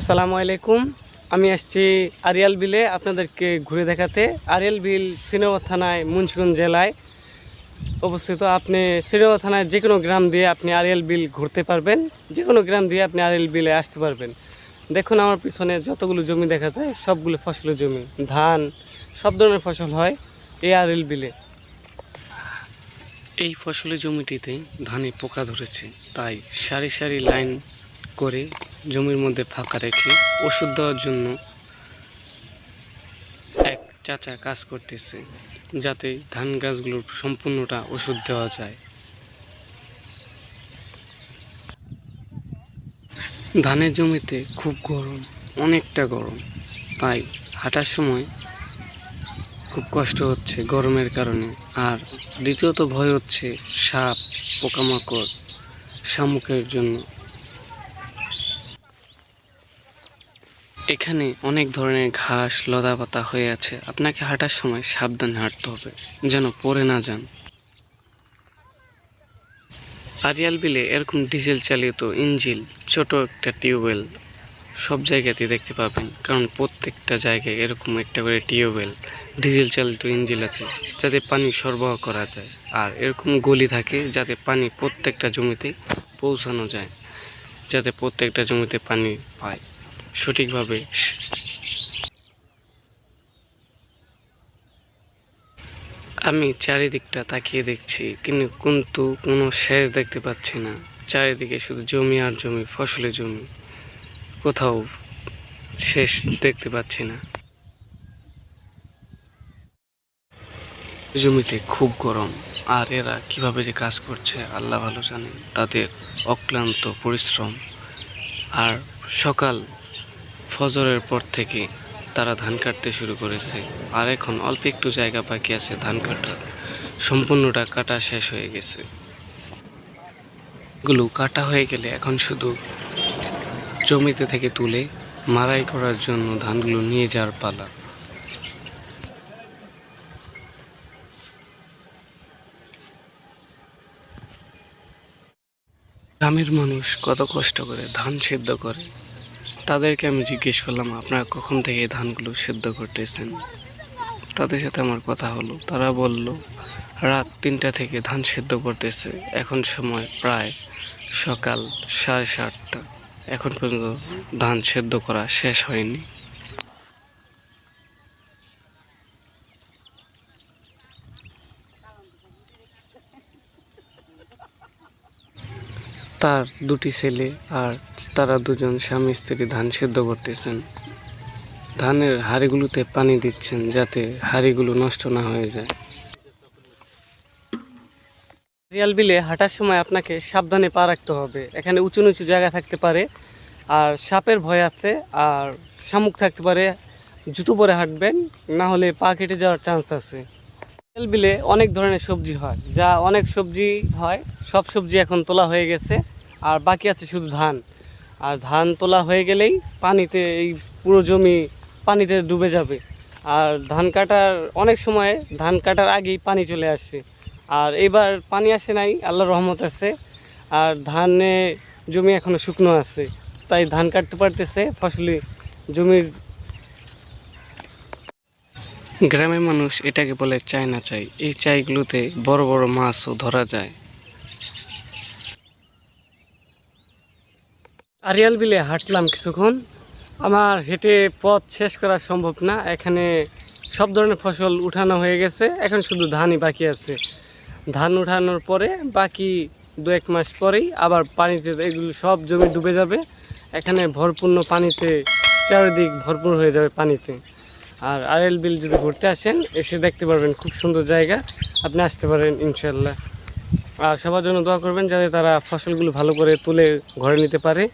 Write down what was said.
আসসালামু আলাইকুম। আমি আসছি আরিয়াল বিলে আপনাদেরকে ঘুরে দেখাতে। আরিয়াল বিল শ্রীনগর থানায় মুন্সিগঞ্জ জেলায় অবস্থিত। আপনি শ্রীনগর থানায় যে কোনো গ্রাম দিয়ে আপনি আরিয়াল বিল ঘুরতে পারবেন। যে কোনো গ্রাম দিয়ে আপনি আরিয়াল বিলে আসতে পারবেন। দেখুন আমার পিছনে যতগুলো জমি দেখা যায়, সবগুলো ফসলের জমি। ধান, সব ধরনের ফসল হয় এই আরিয়াল বিলে। এই ফসলের জমিটিতে ধানে পোকা ধরেছে, তাই সারি সারি লাইন করে জমির মধ্যে ফাঁকা রেখে ওষুধ দেওয়ার জন্য এক চাচা কাজ করতেছে, যাতে ধান গাছগুলোর সম্পূর্ণটা ওষুধ দেওয়া যায়। ধানের জমিতে খুব গরম, অনেকটা গরম, তাই হাঁটার সময় খুব কষ্ট হচ্ছে গরমের কারণে। আর দ্বিতীয়ত ভয় হচ্ছে সাপ, পোকামাকড়, শামুকের জন্য। এখানে অনেক ধরনের ঘাস লতা পাতা হয়ে আছে। আপনাকে হাঁটার সময় সাবধানে হাঁটতে হবে, যেন পড়ে না যান। আরিয়াল বিলে এরকম ডিজেল চালিত ইঞ্জিল ছোট একটা টিউবওয়েল সব জায়গাতে দেখতে পাবেন, কারণ প্রত্যেকটা জায়গায় এরকম একটা করে টিউবওয়েল, ডিজেল চালিত ইঞ্জিল আছে, যাতে পানি সরবরাহ করা যায়। আর এরকম গলি থাকে, যাতে পানি প্রত্যেকটা জমিতে পৌঁছানো যায়, যাতে প্রত্যেকটা জমিতে পানি পায়। সঠিকভাবে। আমি চারিদিকটা তাকিয়ে দেখছি কিন্তু কিন্তু কোনো শেষ দেখতে পাচ্ছি না। চারিদিকে শুধু জমি আর জমি, ফসলের জমি। কোথাও শেষ দেখতে পাচ্ছি না। জমিতে খুব গরম। আর এরা কীভাবে যে কাজ করছে, আল্লাহ ভালো জানে। তাদের অক্লান্ত পরিশ্রম। আর সকাল ফজরের পর থেকে তারা ধান কাটতে শুরু করেছে। আর এখন অল্প একটু জায়গা বাকি আছে ধান কাটার। সম্পূর্ণটা কাটা শেষ হয়ে গেছে। গুলো কাটা হয়ে গেলে এখন শুধু জমিতে থেকে তুলে মারাই করার জন্য ধানগুলো নিয়ে যাওয়ার পালা। গ্রামের মানুষ কত কষ্ট করে ধান সিদ্ধ করে। তাদেরকে আমি জিজ্ঞেস করলাম, আপনারা কখন থেকে এই ধানগুলো সেদ্ধ করতেছেন? তাদের সাথে আমার কথা হলো। তারা বলল, রাত তিনটা থেকে ধান সিদ্ধ করতেছে। এখন সময় প্রায় সকাল সাড়ে সাতটা। এখন পর্যন্ত ধান সেদ্ধ করা শেষ হয়নি। তার দুটি ছেলে আর তারা দুজন স্বামী স্ত্রী ধান সেদ্ধ করতেছেন। ধানের হাড়িগুলোতে পানি দিচ্ছেন যাতে হাড়িগুলো নষ্ট না হয়ে যায়। রিয়াল বিলে হাঁটার সময় আপনাকে সাবধানে পা রাখতে হবে। এখানে উঁচু নিচু জায়গা থাকতে পারে, আর সাপের ভয় আছে, আর শামুক থাকতে পারে। জুতো পরে হাঁটবেন, না হলে পা কেটে যাওয়ার চান্স আছে। বিলে অনেক ধরনের সবজি হয়। যা অনেক সবজি হয়, সব সবজি এখন তোলা হয়ে গেছে, আর বাকি আছে শুধু ধান। আর ধান তোলা হয়ে গেলেই পানিতে এই পুরো জমি পানিতে ডুবে যাবে। আর ধান কাটার, অনেক সময় ধান কাটার আগেই পানি চলে আসছে আর এবার পানি আসে নাই, আল্লাহর রহমত আছে। আর ধানে জমি এখনও শুকনো আছে। তাই ধান কাটতে পারতেছে, ফসলি জমির গ্রামের মানুষ এটাকে বলে চায়না চাই। এই চাইগুলোতে বড় বড় মাছও ধরা যায়। আরিয়াল বিলে হাঁটলাম কিছুক্ষণ। আমার হেঁটে পথ শেষ করা সম্ভব না। এখানে সব ধরনের ফসল উঠানো হয়ে গেছে। এখন শুধু ধানই বাকি আছে। ধান উঠানোর পরে বাকি দু এক মাস পরেই আবার পানিতে এগুলো সব জমি ডুবে যাবে। এখানে ভরপূর্ণ পানিতে, চারিদিক ভরপুর হয়ে যাবে পানিতে। আর আরএল বিল যদি ঘুরতে আসেন, এসে দেখতে পারবেন খুব সুন্দর জায়গা। আপনি আসতে পারেন ইনশাল্লাহ আর সবার জন্য দোয়া করবেন, যাতে তারা ফসলগুলো ভালো করে তুলে ঘরে নিতে পারে।